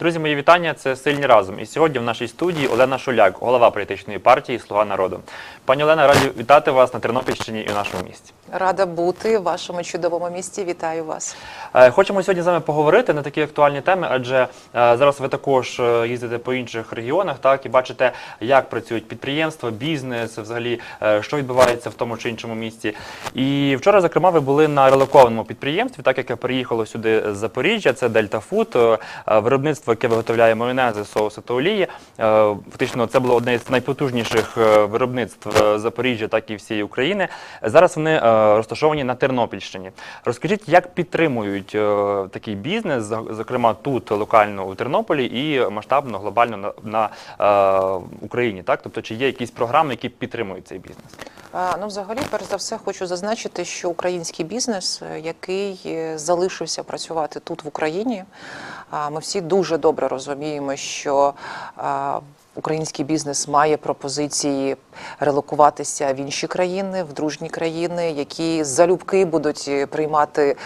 Друзі, мої вітання. Це сильні разом. І сьогодні в нашій студії Олена Шуляк, голова політичної партії Слуга народу. Пані Олена, раді вітати вас на Тернопільщині і в нашому місті. Рада бути в вашому чудовому місті. Вітаю вас. Е, Хочемо сьогодні з вами поговорити на такі актуальні теми, адже е, зараз ви також е, їздите по інших регіонах, так і бачите, як працюють підприємства, бізнес, взагалі, що відбувається в тому чи іншому місті. І вчора, зокрема, ви були на релокованому підприємстві, так яке переїхало сюди з Запоріжжя. Це Дельта Фуд, е, виробництво, яке виготовляє майонези, соуси та олії. Е, Фактично, це було одне з найпотужніших е, виробництв е, Запоріжжя, так і всієї України. Зараз вони розташовані на Тернопільщині. Розкажіть, як підтримують такий бізнес, зокрема тут локально у Тернополі і масштабно глобально на, Україні? Тобто, чи є якісь програми, які підтримують цей бізнес? Ну, взагалі, перш за все, хочу зазначити, що український бізнес, е, який е, залишився працювати тут в Україні, ми всі дуже добре розуміємо, що Український бізнес має пропозиції релокуватися в інші країни, в дружні країни, які залюбки будуть е, приймати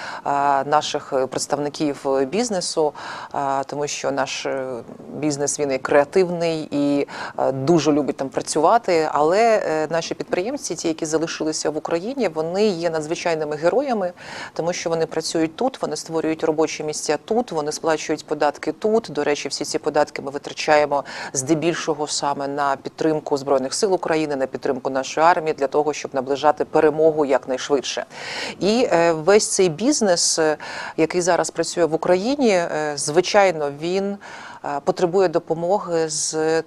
наших е, представників е, бізнесу, тому що наш е, бізнес він і креативний і е, дуже любить там працювати. Але е, наші підприємці, ті, які залишилися в Україні, вони є надзвичайними героями, тому що вони працюють тут, вони створюють робочі місця тут, вони сплачують податки тут. До речі, всі ці податки ми витрачаємо здебільшого саме на підтримку збройних сил України, на підтримку нашої армії для того, щоб наближати перемогу якнайшвидше. І е, весь цей бізнес, е, який зараз працює в Україні, е, звичайно, він потребує допомоги з.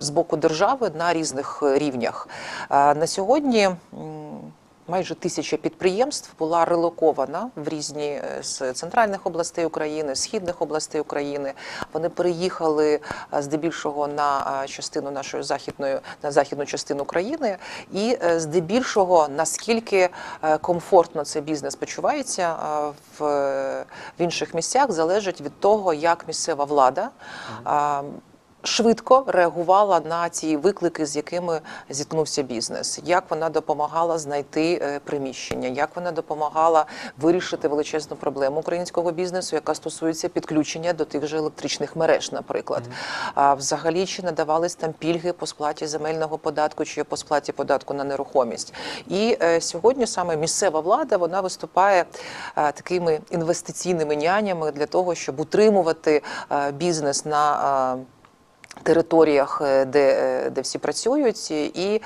З боку держави на різних рівнях на сьогодні майже тисяча підприємств була релокована в різні е, з центральних областей України, східних областей України. Вони переїхали е, здебільшого на е, частину нашої західної на західну частину країни, і здебільшого наскільки комфортно цей бізнес почувається в, в інших місцях, залежить від того, як місцева влада. Швидко реагувала на ті виклики, з якими зіткнувся бізнес, як вона допомагала знайти е, приміщення, як вона допомагала вирішити величезну проблему українського бізнесу, яка стосується підключення до тих же електричних мереж, наприклад. А взагалі чи надавались там пільги по сплаті земельного податку чи по сплаті податку на нерухомість. І е, сьогодні саме місцева влада вона виступає е, такими інвестиційними нянями для того, щоб утримувати е, бізнес на е, територіях, е, де, е, де всі працюють, і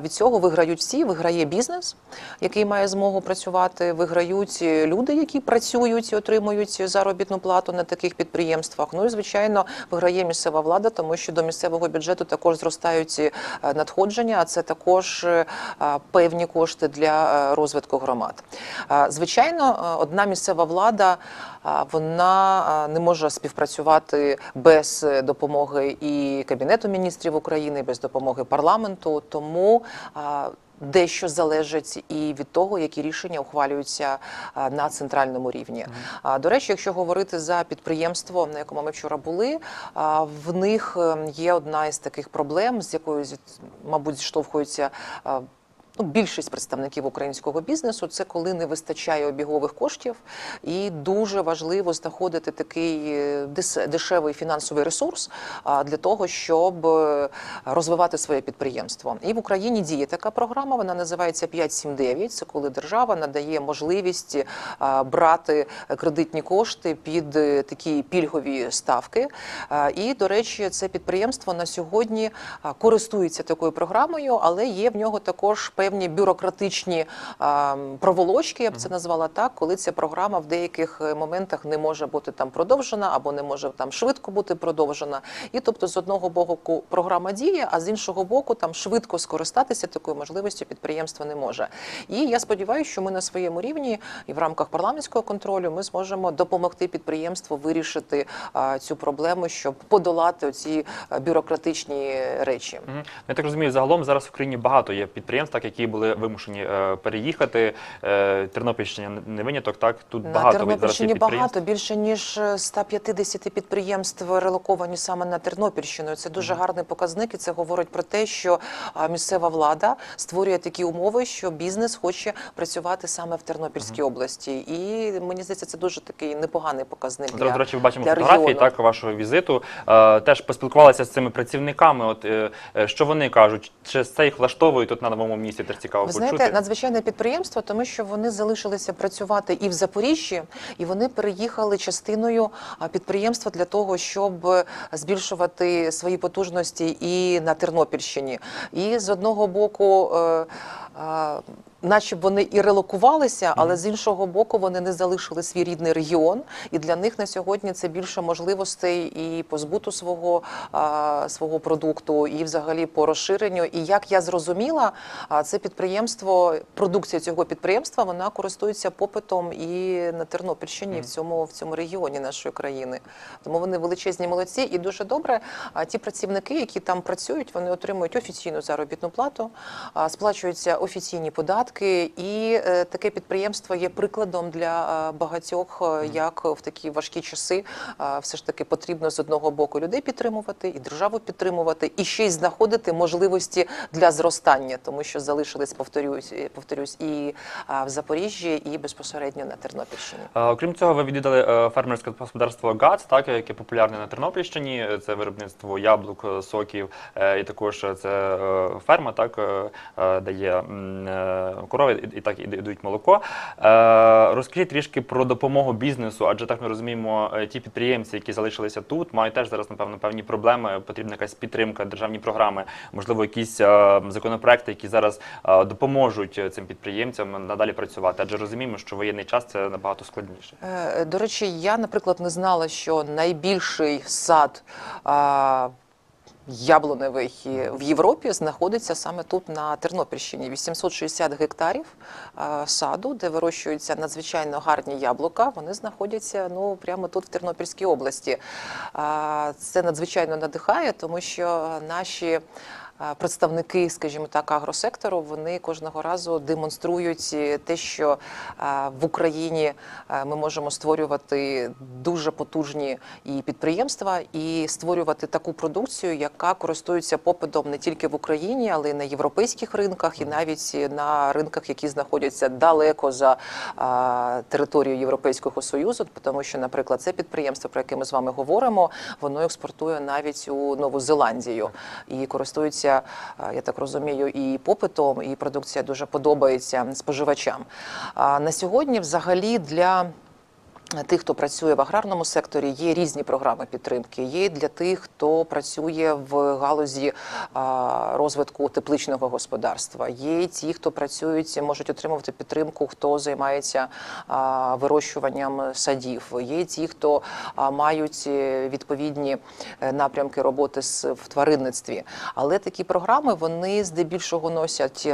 від цього виграють всі. Виграє бізнес, який має змогу працювати. Виграють люди, які працюють і отримують заробітну плату на таких підприємствах. Ну і звичайно, виграє місцева влада, тому що до місцевого бюджету також зростають е, надходження, а це також е, певні кошти для е, розвитку громад. Звичайно, е, одна місцева влада вона не може співпрацювати без е, допомоги і Кабінету міністрів України, без допомоги парламенту. Тому Дещо залежить і від того, які рішення ухвалюються на центральному рівні. До речі, якщо говорити за підприємство, на якому ми вчора були, в них е, є одна із таких проблем, з якою мабуть зіштовхуються. Ну, більшість представників українського бізнесу це коли не вистачає обігових коштів, і дуже важливо знаходити такий е, дешевий фінансовий ресурс для того, щоб е, розвивати своє підприємство. І в Україні діє така програма. Вона називається 579. Це коли держава надає можливість брати кредитні кошти під е, такі пільгові ставки. І, до речі, це підприємство на сьогодні користується такою програмою, але є в нього також певні бюрократичні проволочки, я б це назвала так, коли ця програма в деяких е, моментах не може бути там продовжена або не може там швидко бути продовжена. І тобто, з одного боку, програма діє, а з іншого боку, там швидко скористатися такою можливістю підприємство не може. І я сподіваюся, що ми на своєму рівні і в рамках парламентського контролю ми зможемо допомогти підприємству вирішити а, цю проблему, щоб подолати ці бюрократичні речі. Мгм. Ну, Я так розумію, загалом зараз в Україні багато є підприємств, так які які були вимушені е, переїхати. Е, Тернопільщина не- виняток. Так тут На багато Тернопільщині багато, більше ніж е, 150 підприємств релоковані саме на Тернопільщину. Це дуже гарний показник, і це говорить про те, що місцева влада створює такі умови, що бізнес хоче працювати саме в Тернопільській області. І мені здається, це дуже такий непоганий показник. Зараз, для, до речі, бачимо для фотографії регіону. так вашого візиту. Е, теж поспілкувалися з цими працівниками. От е, е, що вони кажуть, чи це їх влаштовує тут на новому місці? Теж цікаво Ви почути. знаєте, надзвичайне підприємство, тому що вони залишилися працювати і в Запоріжжі, і вони переїхали частиною підприємства для того, щоб збільшувати свої потужності і на Тернопільщині. І з одного боку. е, е, Наче б вони і релокувалися, але з іншого боку вони не залишили свій рідний регіон, і для них на сьогодні це більше можливостей і по збуту свого, а, свого продукту, і взагалі по розширенню. І як я зрозуміла, а, це підприємство, продукція цього підприємства, вона користується попитом і на Тернопільщині, і в цьому в цьому регіоні нашої країни. Тому вони величезні молодці, і дуже добре. А ті працівники, які там працюють, вони отримують офіційну заробітну плату, а, сплачуються офіційні податки, і е, таке підприємство є прикладом для е, багатьох, е, як в такі важкі часи все ж таки потрібно з одного боку людей підтримувати і державу підтримувати, і ще й знаходити можливості для зростання, тому що залишились, повторюсь, повторюсь, і в Запоріжжі, і безпосередньо на Тернопільщині. Окрім цього, ви відвідали фермерське господарство ГАЦ, так яке популярне на Тернопільщині. Це виробництво яблук, соків, і також це ферма, так де є корови, і, так і дають молоко. Е, Розкажіть трішки про допомогу бізнесу, адже так ми розуміємо, е, ті підприємці, які залишилися тут, мають теж зараз напевно певні проблеми. Потрібна якась підтримка, державні програми, можливо, якісь е, законопроекти, які зараз допоможуть цим підприємцям надалі працювати. Адже розуміємо, що воєнний час це набагато складніше. До речі, я, наприклад, не знала, що найбільший сад а, яблуневий в Європі знаходиться саме тут на Тернопільщині. 860 гектарів саду, де вирощуються надзвичайно гарні яблука. Вони знаходяться ну прямо тут в Тернопільській області. Це надзвичайно надихає, тому що наші. Представники, скажімо так, агросектору, вони кожного разу демонструють е, те, що в Україні ми можемо створювати дуже потужні і підприємства, і створювати таку продукцію, яка користується попитом не тільки в Україні, але й на європейських ринках, і навіть на ринках, які знаходяться далеко за територією Європейського союзу, тому що, наприклад, це підприємство, про яке ми з вами говоримо, воно експортує навіть у Нову Зеландію і користується, а, я так розумію, і попитом, і продукція дуже подобається споживачам. На сьогодні, взагалі, для Тих, хто працює в аграрному секторі, є різні програми підтримки. Є для тих, хто працює в галузі розвитку тепличного господарства. Є ті, хто працюють, можуть отримувати підтримку, хто займається вирощуванням садів. Є ті, хто мають відповідні е, напрямки роботи в тваринництві. Але такі програми вони здебільшого носять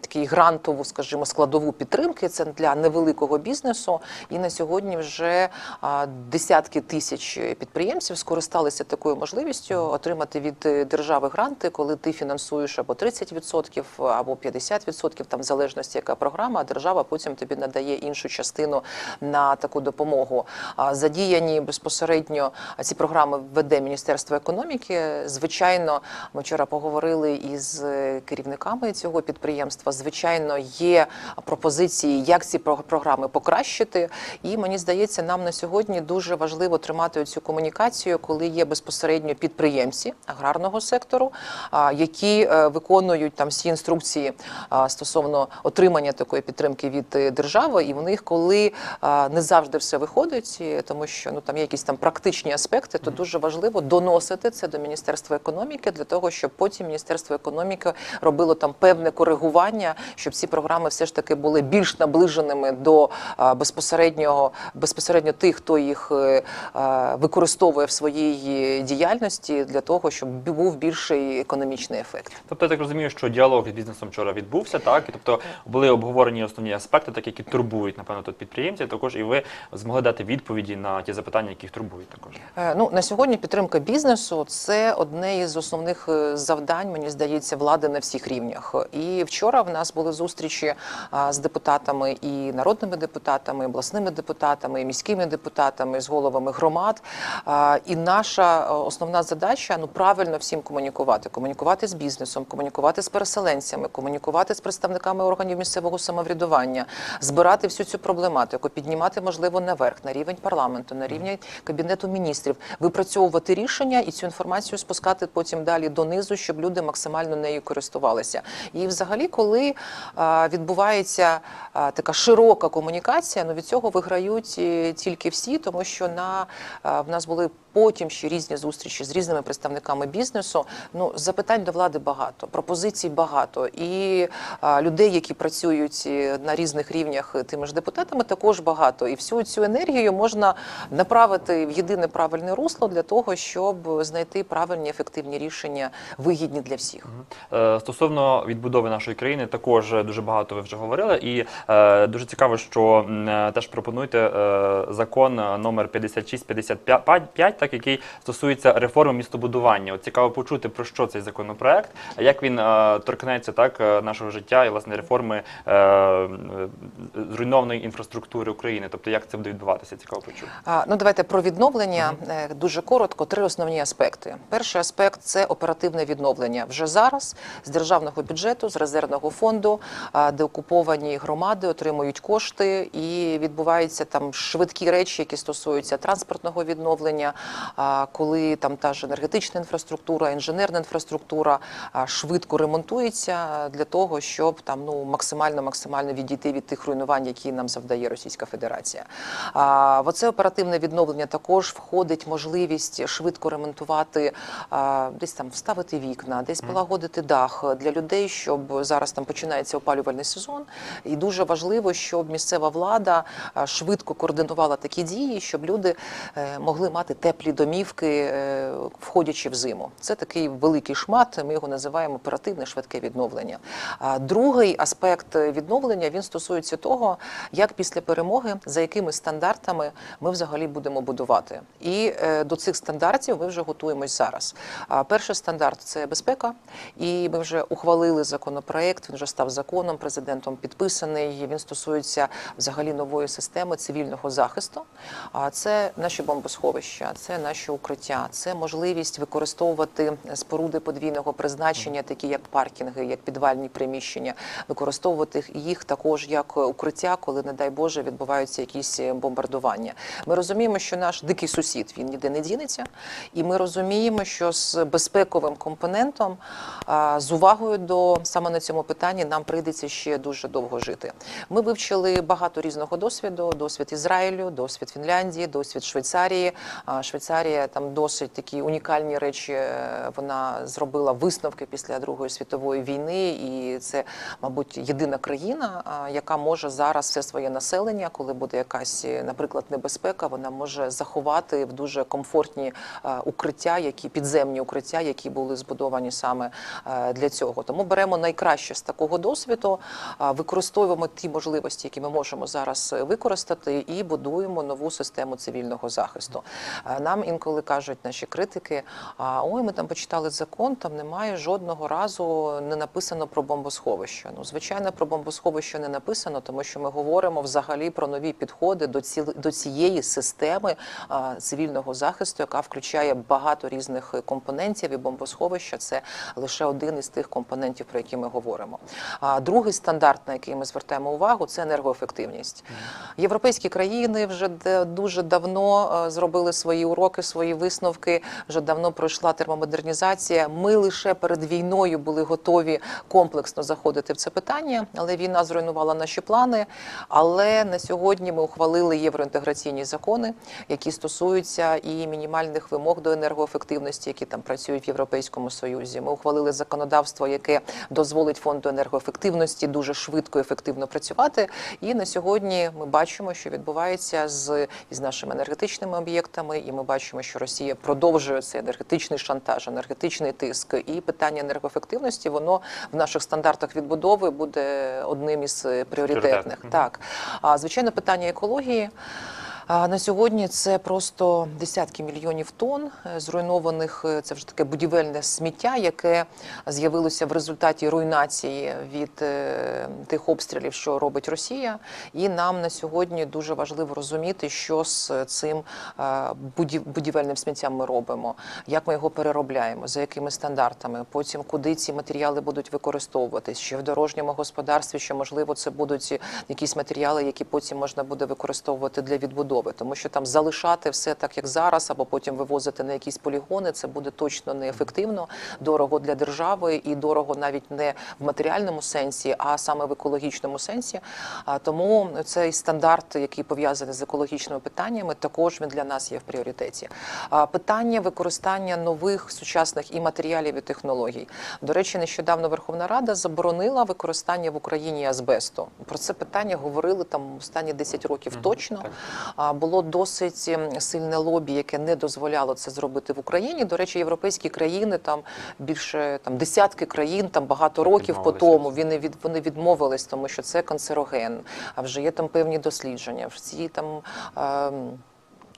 такий грантову, скажімо, складову підтримки. Це для невеликого бізнесу. І на сьогодні вже десятки тисяч підприємців скористалися такою можливістю отримати від е, держави гранти, коли ти фінансуєш або 30%, або 50%, там в залежності яка програма, а держава потім тобі надає іншу частину на таку допомогу. Задіяні безпосередньо ці програми веде Міністерство економіки. Звичайно, ми вчора поговорили із е, керівниками цього підприємства. Звичайно, є пропозиції, як ці про- програми покращити. І мені здається, нам на сьогодні дуже важливо тримати цю комунікацію, коли є безпосередньо підприємці аграрного сектору, які е, виконують там всі інструкції стосовно отримання такої підтримки від е, держави, і в них, коли не завжди все виходить, тому що ну там є якісь там практичні аспекти, то дуже важливо доносити це до міністерства економіки для того, щоб потім міністерство економіки робило там певне коригування, щоб ці програми все ж таки були більш наближеними до безпосереднього безпосередньо тих, хто їх е, е, використовує в своїй діяльності для того, щоб був більший економічний ефект. Тобто я так розумію, що діалог з бізнесом вчора відбувся, так і тобто були обговорені основні аспекти, так які турбують напевно тут підприємців. Також і ви змогли дати відповіді на ті запитання, які їх турбують. Також Е, Ну на сьогодні підтримка бізнесу це одне із основних завдань, мені здається, влади на всіх рівнях. І вчора в нас були зустрічі з депутатами і народними депутатами, і обласними депутатами, і міськими депутатами, з головами громад. І наша е, основна задача ну правильно всім комунікувати, комунікувати з бізнесом, комунікувати з переселенцями, комунікувати з представниками органів місцевого самоврядування, збирати всю цю проблематику, піднімати можливо наверх на рівень парламенту, на рівні кабінету міністрів, випрацьовувати рішення і цю інформацію спускати потім далі донизу, щоб люди максимально нею користувалися. І, взагалі, коли відбувається така широка комунікація, ну від цього виграють е, тільки всі, тому що на в нас були. Потім ще різні зустрічі з різними представниками бізнесу. Ну запитань до влади багато, пропозицій багато, і а, людей, які працюють е, на різних рівнях е, тими ж депутатами, також багато. І всю цю енергію можна направити в єдине правильне русло для того, щоб знайти правильні ефективні рішення, вигідні для всіх. Е, стосовно відбудови нашої країни, також дуже багато ви вже говорили, і е, дуже цікаво, що е, теж пропонуєте е, закон е, номер 5655, так який стосується реформи містобудування. От цікаво почути про що цей законопроект, як він е, торкнеться так е, нашого життя і власне реформи зруйнованої інфраструктури України. Тобто, як це буде відбуватися, цікаво почути. Ну, давайте про відновлення Е, дуже коротко. Три основні аспекти. Перший аспект це оперативне відновлення вже зараз з державного бюджету, з резервного фонду, де окуповані громади отримують кошти, і відбуваються там швидкі речі, які стосуються транспортного відновлення, коли там та ж енергетична інфраструктура, інженерна інфраструктура швидко ремонтується для того, щоб там ну максимально максимально відійти від тих руйнувань, які нам завдає Російська Федерація. В оце оперативне відновлення також входить можливість швидко ремонтувати, десь там вставити вікна, десь полагодити дах для людей, щоб зараз там починається опалювальний сезон. І дуже важливо, щоб місцева влада швидко координувала такі дії, щоб люди е, могли мати теплі домівки, е, входячи в зиму. Це такий великий шмат. Ми його називаємо оперативне швидке відновлення. А другий аспект відновлення він стосується того, як після перемоги, за якими стандартами ми взагалі будемо будувати. І е, до цих стандартів ми вже готуємось зараз. Перший стандарт це безпека, і ми вже ухвалили законопроект. Він вже став законом, президентом підписаний. Він стосується взагалі нової системи цивільного захисту. А це наші бомбосховища, це наші укриття, це можливість використовувати споруди подвійного призначення, такі як паркінги, як підвальні приміщення, використовувати їх також як укриття, коли, не дай Боже, відбуваються якісь бомбардування. Ми розуміємо, що наш дикий сусід він ніде не дінеться, і ми розуміємо, що з безпековим компонентом, з увагою до саме на цьому питанні, нам прийдеться ще дуже довго жити. Ми вивчили багато різного досвіду: досвід Ізраїлю, досвід Фінляндії, досвід Швейцарії. Швейцарія там досить такі унікальні речі. е, Вона зробила висновки після Другої світової війни, і це, мабуть, єдина країна, яка може зараз все своє населення, коли буде якась, е, наприклад, небезпека, вона може заховати в дуже комфортні е, укриття, які підземні укриття, які були збудовані саме для цього. Тому беремо найкраще з такого досвіду, використовуємо ті можливості, які ми можемо зараз використати, і будуємо нову систему цивільного захисту. Е, Нам інколи кажуть наші критики: ой, ми там почитали закон, там немає жодного разу не написано про бомбосховище. Ну, звичайно, про бомбосховище не написано, тому що ми говоримо взагалі про нові підходи до ці до цієї системи а, цивільного захисту, яка включає багато різних компонентів. І бомбосховище це лише один із тих компонентів, про які ми говоримо. А другий стандарт, на який ми звертаємо увагу, це енергоефективність. Європейські країни вже де- дуже давно е, зробили свої уроки, свої висновки. Вже давно пройшла термомодернізація. Ми лише перед війною були готові комплексно заходити в це питання, але війна зруйнувала наші плани. Але на сьогодні ми ухвалили євроінтеграційні закони, які стосуються і мінімальних вимог до енергоефективності, які там працюють в Європейському Союзі. Ми ухвалили законодавство, яке дозволить фонду енергоефективності дуже швидко і ефективно працювати. І на сьогодні ми бачимо, що відбувається з із нашими енергетичними об'єктами, і ми бачимо, що Росія продовжує цей енергетичний шантаж, енергетичний тиск. І питання енергоефективності воно в наших стандартах відбудови буде одним із е, пріоритетних. Пріоритетних. Так, а звичайно, питання екології. На сьогодні це просто десятки мільйонів тонн е, зруйнованих. е, Це вже таке будівельне сміття, яке з'явилося в результаті руйнації від е, тих обстрілів, що робить Росія. І нам на сьогодні дуже важливо розуміти, що з цим будівельним сміттям ми робимо, як ми його переробляємо, за якими стандартами. Потім куди ці матеріали будуть використовуватись, чи в дорожньому господарстві, що можливо це будуть якісь матеріали, які потім можна буде використовувати для відбудови, тому що там залишати все так, як зараз, або потім вивозити на якісь полігони, це буде точно неефективно, дорого для держави і дорого навіть не в матеріальному сенсі, а саме в екологічному сенсі. Тому цей стандарт, який пов'язаний з екологічними питаннями, також він для нас є в пріоритеті. Питання використання нових сучасних і матеріалів і технологій. До речі, нещодавно Верховна Рада заборонила використання в Україні азбесту. Про це питання говорили там останні 10 років точно. Було досить ем, сильне лобі, яке не дозволяло це зробити в Україні. До речі, європейські країни там більше там десятки країн, там багато років по тому вони від вони відмовились, тому що це канцероген. А вже є там певні дослідження. Всі там. ем,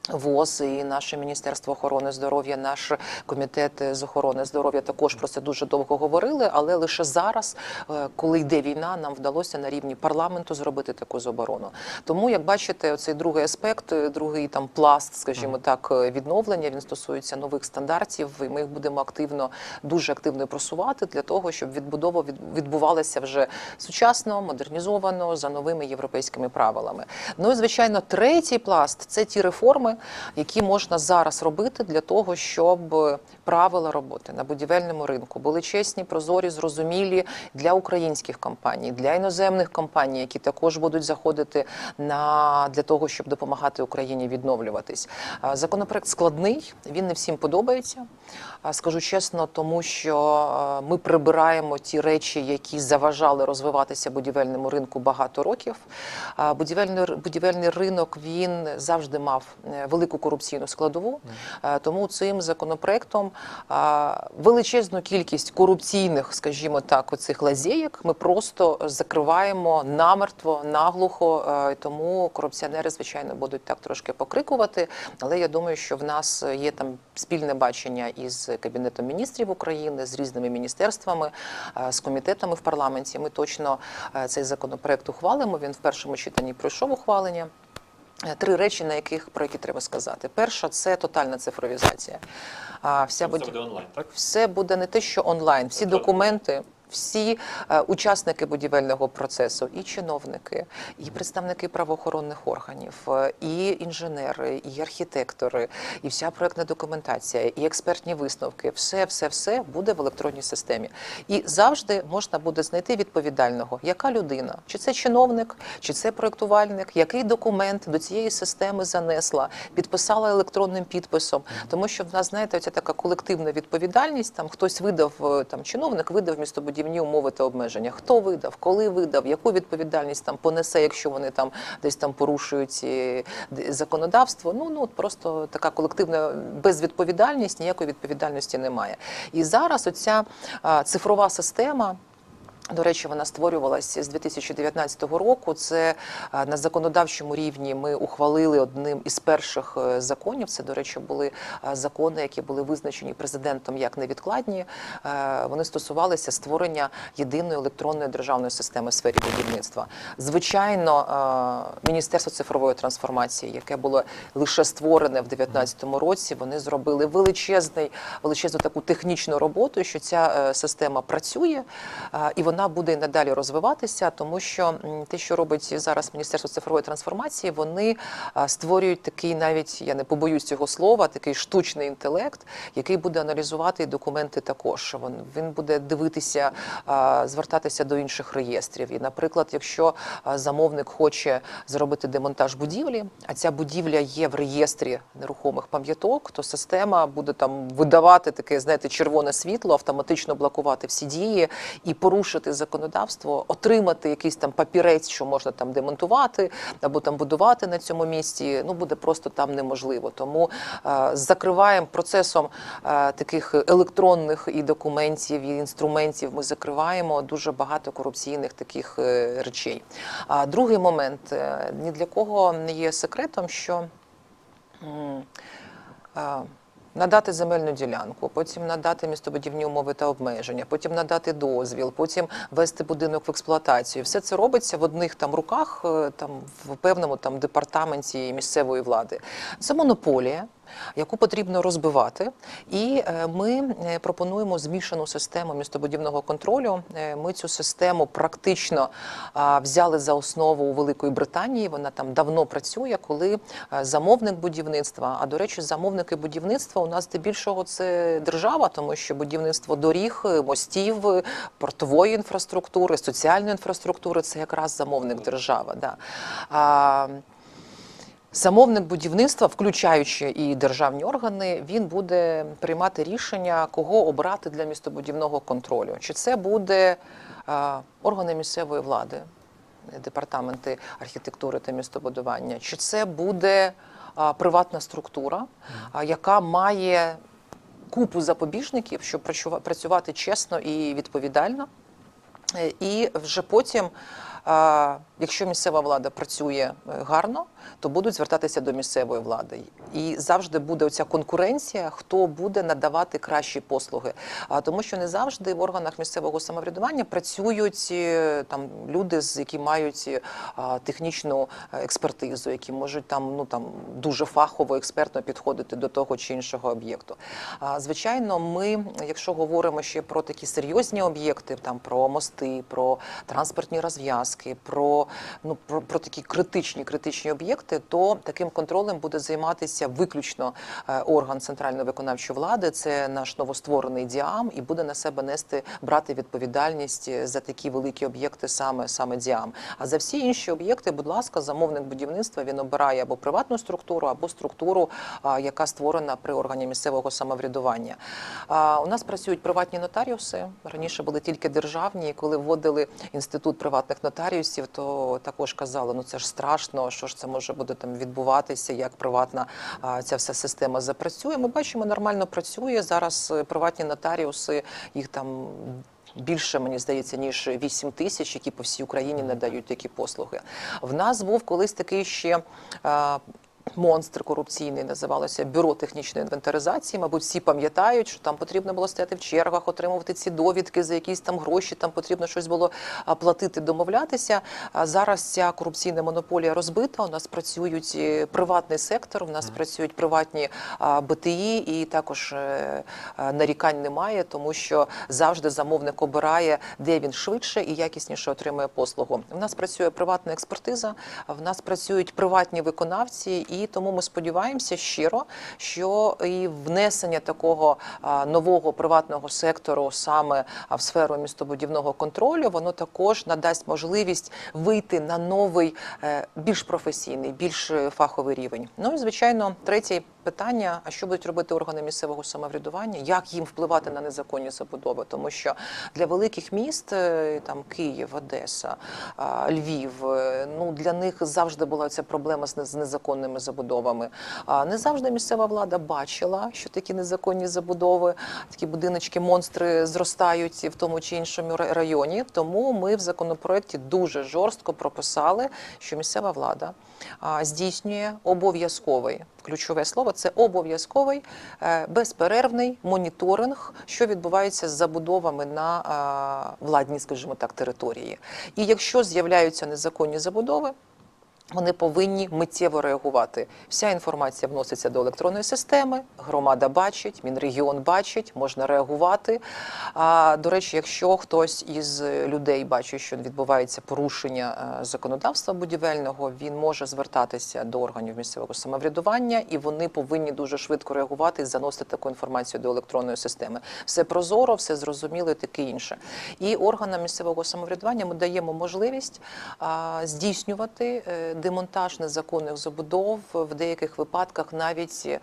ВОЗ і наше Міністерство охорони здоров'я, наш комітет з охорони здоров'я також про це дуже довго говорили. Але лише зараз, е, коли йде війна, нам вдалося на рівні парламенту зробити таку заборону. Тому, як бачите, цей другий аспект, е, другий там пласт, скажімо так, е, відновлення, він стосується нових стандартів, і ми їх будемо активно, дуже активно просувати для того, щоб відбудова відбувалася вже сучасно, модернізовано за новими європейськими правилами. Ну і звичайно, третій пласт це ті реформи, які можна зараз робити для того, щоб правила роботи на будівельному ринку були чесні, прозорі, зрозумілі для українських компаній, для іноземних компаній, які також будуть заходити на для того, щоб допомагати Україні відновлюватись. Законопроект складний, він не всім подобається. Скажу чесно, тому що ми прибираємо ті речі, які заважали розвиватися будівельному ринку багато років. Будівельний будівельний ринок він завжди мав е, велику корупційну складову. Е, Тому цим законопроектом величезну кількість корупційних, скажімо так, оцих лазєєк ми просто закриваємо намертво, наглухо. е, Тому корупціонери, звичайно, будуть так трошки покрикувати. Але я думаю, що в нас є там спільне бачення із кабінетом міністрів України, з різними міністерствами, е, з комітетами в парламенті. Ми точно е, цей законопроект ухвалимо. Він в першому читанні пройшов ухвалення. Е, Три речі, на яких про які треба сказати. Перша це тотальна цифровізація. А вся буде онлайн, так? все буде не те, що онлайн, всі документи. Всі е, учасники будівельного процесу, і чиновники, і представники правоохоронних органів, е, і інженери, і архітектори, і вся проектна документація, і експертні висновки, все, все, все буде в електронній системі. І завжди можна буде знайти відповідального, яка людина, чи це чиновник, чи це проектувальник, який документ до цієї системи занесла, підписала електронним підписом. Тому що в нас, знаєте, оця така колективна відповідальність. Там хтось видав, е, там чиновник видав містобудівні умови та обмеження. Хто видав, коли видав, яку відповідальність там понесе, якщо вони там десь там порушують законодавство. Ну ну просто така колективна безвідповідальність, ніякої відповідальності немає. І зараз оця цифрова система. До речі, вона створювалася з 2019 року. Це е, на законодавчому рівні ми ухвалили одним із перших е, законів. Це, до речі, були е, закони, які були визначені президентом як невідкладні. Вони стосувалися створення єдиної електронної державної системи в сфері будівництва. Звичайно, Міністерство цифрової трансформації, яке було лише створене в 2019 році, вони зробили величезний, величезну таку технічну роботу, що ця система працює, і вона вона буде і надалі розвиватися, тому що те, що робить зараз Міністерство цифрової трансформації, вони створюють такий, навіть я не побоюсь цього слова, такий штучний інтелект, який буде аналізувати документи також. Він, буде дивитися, звертатися до інших реєстрів. І, наприклад, якщо замовник хоче зробити демонтаж будівлі, а ця будівля є в реєстрі нерухомих пам'яток, то система буде там видавати таке, знаєте, червоне світло, автоматично блокувати всі дії і порушити законодавство, отримати якийсь там папірець, що можна там демонтувати або там будувати на цьому місці. Ну буде просто там неможливо. Тому е, закриваємо процесом е, таких електронних і документів, і інструментів. Ми закриваємо дуже багато корупційних таких е, речей. А другий момент е, ні для кого не є секретом, що а, Надати земельну ділянку, потім надати містобудівні умови та обмеження, потім надати дозвіл, потім вести будинок в експлуатацію. Все це робиться в одних там руках, е, там в певному там департаменті місцевої влади. Це монополія. Яку потрібно розбивати, і е, ми е, пропонуємо змішану систему містобудівного контролю. Е, Ми цю систему практично взяли за основу у Великої Британії. Вона там давно працює, коли замовник будівництва. А до речі, замовники будівництва у нас здебільшого це держава, тому що будівництво доріг, мостів, портової інфраструктури, соціальної інфраструктури це якраз замовник держава. Да. Замовник будівництва, включаючи і державні органи, він буде приймати рішення, кого обрати для містобудівного контролю. Чи це буде органи місцевої влади, департаменти архітектури та містобудування, чи це буде приватна структура, яка має купу запобіжників, щоб працювати чесно і відповідально. Е, І вже потім, якщо місцева влада працює е, гарно, то будуть звертатися до місцевої влади. І завжди буде оця конкуренція, хто буде надавати кращі послуги. А тому, що не завжди в органах місцевого самоврядування працюють е, там люди, з які мають е, технічну експертизу, які можуть там ну там дуже фахово експертно підходити до того чи іншого об'єкту. Звичайно, ми, якщо говоримо ще про такі серйозні об'єкти, там про мости, про транспортні розв'язки, про ну про, про такі критичні критичні об'єкти, то таким контролем буде займатися виключно е, орган центральної виконавчої влади. Це наш новостворений діам, і буде на себе нести брати відповідальність е, за такі великі об'єкти, саме саме діам. А за всі інші об'єкти, будь ласка, замовник будівництва він обирає або приватну структуру, або структуру, яка створена при органі місцевого самоврядування. У нас працюють приватні нотаріуси. Раніше були тільки державні. Коли вводили інститут приватних нотаріусів, то також казали, ну це ж страшно, що ж це може буде там відбуватися, як приватна ця вся система запрацює. Ми бачимо, нормально працює зараз. е, Приватні нотаріуси їх там. Більше мені здається ніж 8 тисяч, які по всій Україні надають такі послуги. В нас був колись такий ще. Монстр корупційний називалося бюро технічної інвентаризації. Мабуть, всі пам'ятають, що там потрібно було стояти в чергах, отримувати ці довідки за якісь там гроші. Там потрібно щось було платити, домовлятися. А зараз ця корупційна монополія розбита. У нас працюють е, приватний сектор, у нас працюють приватні БТІ, і також е, нарікань немає, тому що завжди замовник обирає, де він швидше і якісніше отримує послугу. У нас працює приватна експертиза, в нас працюють приватні виконавці, і тому ми сподіваємося щиро, що і внесення такого нового приватного сектору саме в сферу містобудівного контролю, воно також надасть можливість вийти на новий, е, більш професійний, більш е, фаховий рівень. Ну і звичайно, третє питання: а що будуть робити органи місцевого самоврядування? Як їм впливати на незаконні забудови? Тому що для великих міст, е, там Київ, Одеса, Львів, е, ну для них завжди була ця проблема з не- з незаконними забудовами. Не завжди місцева влада бачила, що такі незаконні забудови, такі будиночки, монстри зростають в тому чи іншому районі. Тому ми в законопроекті дуже жорстко прописали, що місцева влада здійснює обов'язковий ключове слово це обов'язковий е, безперервний моніторинг, що відбувається з забудовами на владні, владній, скажімо так, території. І якщо з'являються незаконні забудови. Вони повинні миттєво реагувати. Вся інформація вноситься до електронної системи. Громада бачить, мінрегіон бачить, можна реагувати. А до речі, якщо хтось із людей бачить, що відбувається порушення е, законодавства будівельного, він може звертатися до органів місцевого самоврядування, і вони повинні дуже швидко реагувати і заносити таку інформацію до електронної системи. Все прозоро, все зрозуміло і таке інше. І органам місцевого самоврядування ми даємо можливість здійснювати е, демонтаж незаконних забудов в деяких випадках, навіть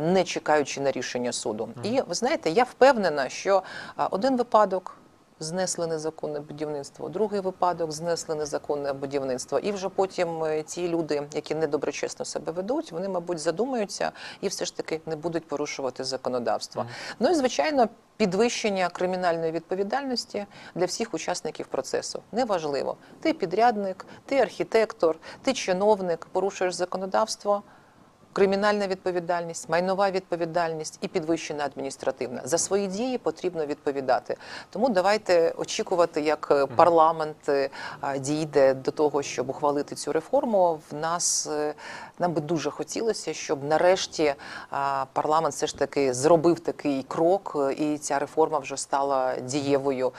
не чекаючи на рішення суду. І ви знаєте, я впевнена, що один випадок. Знесли незаконне будівництво, другий випадок знесли незаконне будівництво, і вже потім е, ті люди, які недоброчесно себе ведуть, вони, мабуть, задумаються і все ж таки не будуть порушувати законодавство. Ну і звичайно, підвищення кримінальної відповідальності для всіх учасників процесу. Неважливо, ти підрядник, ти архітектор, ти чиновник, порушуєш законодавство. Кримінальна відповідальність, майнова відповідальність і підвищена адміністративна за свої дії потрібно відповідати. Тому давайте очікувати, як е, парламент е, дійде до того, щоб ухвалити цю реформу. В нас е, нам би дуже хотілося, щоб нарешті парламент все ж таки зробив такий крок, і ця реформа вже стала дієвою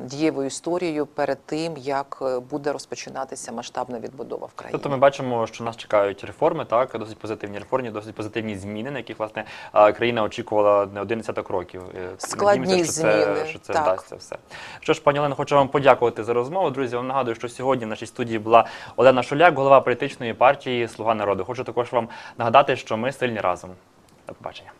дієвою історією перед тим, як буде розпочинатися масштабна відбудова в країні. Тобто ми бачимо, що нас чекають реформи, так досить позитивні реформи, досить позитивні зміни, на яких власне країна очікувала не один десяток років. Складні надіємося, що зміни, Це, що це так. вдасться все. Що ж, пані Олено, хочу вам подякувати за розмову. Друзі, вам нагадую, що сьогодні в нашій студії була Олена Шуляк, голова політичної партії Слуга народу. Хочу також вам нагадати, що ми сильні разом. До побачення.